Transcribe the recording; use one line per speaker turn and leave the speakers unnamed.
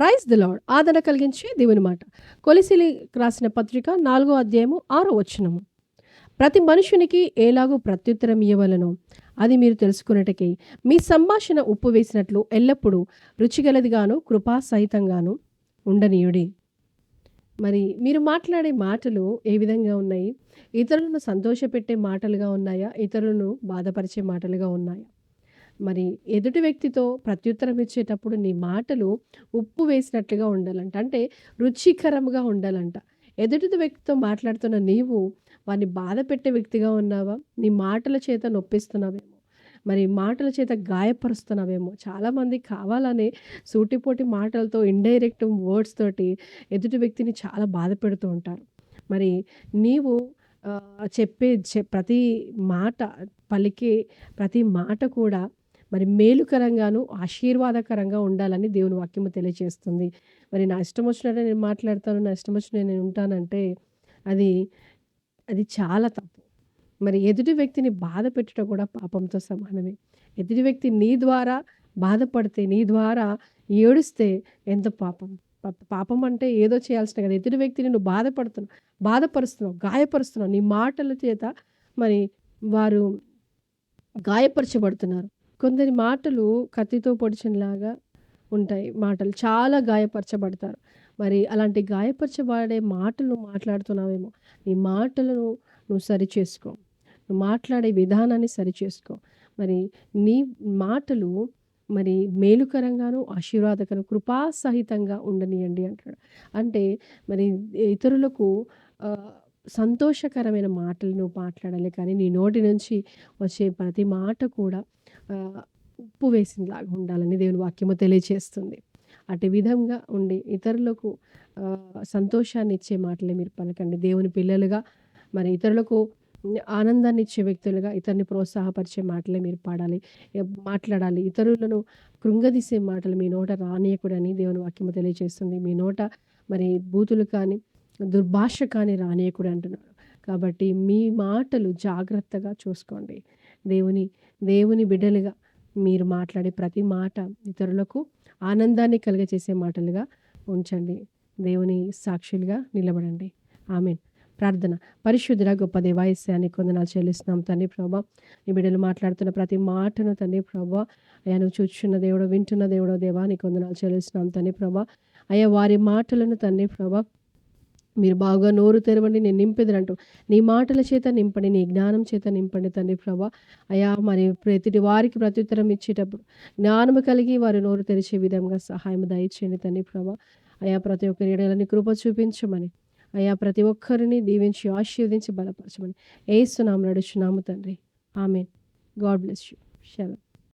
Praise the lord ఆదరణ కలిగించే దేవుని మాట. కొలిసిలి రాసిన పత్రిక నాలుగో అధ్యాయము ఆరో వచనము. ప్రతి మనుషునికి ఏలాగూ ప్రత్యుత్తరం ఇవ్వవలను అది మీరు తెలుసుకున్నట్టుకి మీ సంభాషణ ఉప్పు వేసినట్లు ఎల్లప్పుడూ రుచిగలదిగాను కృపా సహితంగాను ఉండనీయుడి. మరి మీరు మాట్లాడే మాటలు ఏ విధంగా ఉన్నాయి? ఇతరులను సంతోషపెట్టే మాటలుగా ఉన్నాయా? ఇతరులను బాధపరిచే మాటలుగా ఉన్నాయా? మరి ఎదుటి వ్యక్తితో ప్రత్యుత్తరం ఇచ్చేటప్పుడు నీ మాటలు ఉప్పు వేసినట్లుగా ఉండాలంట. అంటే రుచికరంగా ఉండాలంట. ఎదుటి వ్యక్తితో మాట్లాడుతున్న నీవు వారిని బాధ పెట్టే వ్యక్తిగా ఉన్నావా? నీ మాటల చేత నొప్పిస్తున్నావేమో. మరి మాటల చేత గాయపరుస్తున్నావేమో. చాలామంది కావాలనే సూటిపోటి మాటలతో ఇండైరెక్ట్ వర్డ్స్ తోటి ఎదుటి వ్యక్తిని చాలా బాధ పెడుతూ ఉంటారు. మరి నీవు చెప్పే చె- ప్రతి మాట పలికే ప్రతి మాట కూడా మరి మేలుకరంగాను ఆశీర్వాదకరంగా ఉండాలని దేవుని వాక్యము తెలియజేస్తుంది మరి నా ఇష్టం వచ్చినట్టు నేను మాట్లాడతాను నా ఇష్టం వచ్చిన నేను ఉంటానంటే అది అది చాలా తప్పు. మరి ఎదుటి వ్యక్తిని బాధ పెట్టడం కూడా పాపంతో సమానమే. ఎదుటి వ్యక్తి నీ ద్వారా బాధపడితే నీ ద్వారా ఏడుస్తే ఎంత పాపం. పాపం అంటే ఏదో చేయాల్సిన కదా. ఎదుటి వ్యక్తిని నువ్వు బాధపడుతున్నావు బాధపరుస్తున్నావు గాయపరుస్తున్నావు నీ మాటల చేత మరి వారు గాయపరచబడుతున్నారు. కొందరి మాటలు కత్తితో పొడిచినలాగా ఉంటాయి. మాటలు చాలా గాయపరచబడతారు. మరి అలాంటి గాయపరచబడే మాటలు మాట్లాడుతున్నావేమో నీ మాటలను నువ్వు సరి చేసుకో నువ్వు మాట్లాడే విధానాన్ని సరి చేసుకో మరి నీ మాటలు మరి మేలుకరంగాను ఆశీర్వాదకరం కృపాసహితంగా ఉండనియండి అంటాడు. అంటే మరి ఇతరులకు సంతోషకరమైన మాటలు నువ్వు మాట్లాడాలి కానీ నీ నోటి నుంచి వచ్చే ప్రతి మాట కూడా ఉప్పు వేసినలాగా ఉండాలని దేవుని వాక్యము తెలియచేస్తుంది. అటు విధంగా ఉండి ఇతరులకు సంతోషాన్ని ఇచ్చే మాటలే మీరు పలకండి. దేవుని పిల్లలుగా మరి ఇతరులకు ఆనందాన్ని ఇచ్చే వ్యక్తులుగా ఇతరుని ప్రోత్సాహపరిచే మాటలే మీరు పాడాలి మాట్లాడాలి. ఇతరులను కృంగదీసే మాటలు మీ నోట రానియకూడని దేవుని వాక్యము తెలియజేస్తుంది మీ నోట మరి బూతులు కానీ దుర్భాష కానీ రానియకూడదు అంటున్నారు. కాబట్టి మీ మాటలు జాగ్రత్తగా చూసుకోండి. దేవుని దేవుని బిడ్డలుగా మీరు మాట్లాడే ప్రతి మాట ఇతరులకు ఆనందాన్ని కలుగజేసే మాటలుగా ఉంచండి. దేవుని సాక్షులుగా నిలబడండి. ఆమెన్. ప్రార్థన. పరిశుద్ధుడ గొప్ప దేవాయస్యాన్ని కొందనాలు చెల్లిస్తున్నాం తండ్రి ప్రభా. నీ బిడ్డలు మాట్లాడుతున్న ప్రతి మాటను తండ్రి ప్రభా అయ్యా నువ్వు చూచున్న దేవుడు వింటున్న దేవుడో దేవా నీ కొందనాలు చెల్లిస్తున్నాం తండ్రి ప్రభా. అయ్యా వారి మాటలను తండ్రి ప్రభా మీరు బాగా నోరు తెరవండి నేను నింపెదరంటూ నీ మాటల చేత నింపండి నీ జ్ఞానం చేత నింపండి తండ్రి ప్రభా. అయా మరి ప్రతి వారికి ప్రత్యుత్తరం ఇచ్చేటప్పుడు జ్ఞానము కలిగి వారి నోరు తెరిచే విధంగా సహాయం దయచేయండి తండ్రి ప్రభా. అయా ప్రతి ఒక్కరి ఎడలని కృప చూపించమని. అయా ప్రతి ఒక్కరిని దీవించి ఆశీర్వదించి బలపరచమని. ఏసునాము నడుచున్నాము తండ్రి. ఆమె గాడ్ బ్లెస్ యూ. షలో.